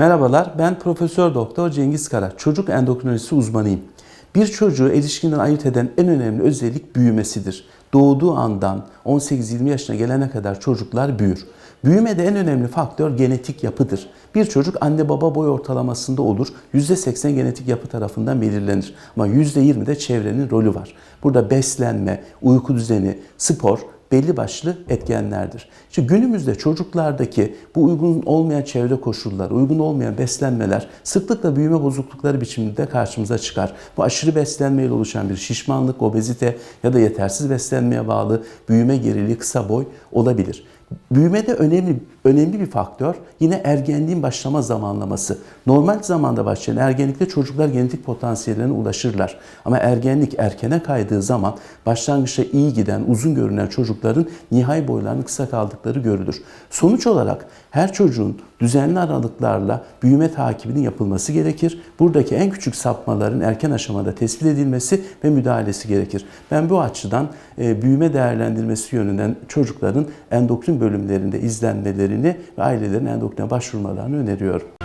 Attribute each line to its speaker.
Speaker 1: Merhabalar, ben Profesör Doktor Cengiz Kara, çocuk endokrinolojisi uzmanıyım. Bir çocuğu erişkinden ayırt eden en önemli özellik büyümesidir. Doğduğu andan 18-20 yaşına gelene kadar çocuklar büyür. Büyümede en önemli faktör genetik yapıdır. Bir çocuk anne baba boy ortalamasında olur. %80 genetik yapı tarafından belirlenir. Ama %20 de çevrenin rolü var. Burada beslenme, uyku düzeni, spor belli başlı etkenlerdir. İşte günümüzde çocuklardaki bu uygun olmayan çevre koşulları, uygun olmayan beslenmeler sıklıkla büyüme bozuklukları biçiminde karşımıza çıkar. Bu aşırı beslenmeyle oluşan bir şişmanlık, obezite ya da yetersiz beslenmeye bağlı büyüme geriliği, kısa boy olabilir. Büyümede önemli önemli bir faktör yine ergenliğin başlama zamanlaması. Normal zamanda başlayan ergenlikte çocuklar genetik potansiyellerine ulaşırlar. Ama ergenlik erkene kaydığı zaman başlangıçta iyi giden, uzun görünen çocukların nihai boylarının kısa kaldıkları görülür. Sonuç olarak her çocuğun düzenli aralıklarla büyüme takibinin yapılması gerekir. Buradaki en küçük sapmaların erken aşamada tespit edilmesi ve müdahalesi gerekir. Ben bu açıdan e, büyüme değerlendirmesi yönünden çocukların endokrin bölümlerinde izlenmelerini ve ailelerin endokrine başvurmalarını öneriyorum.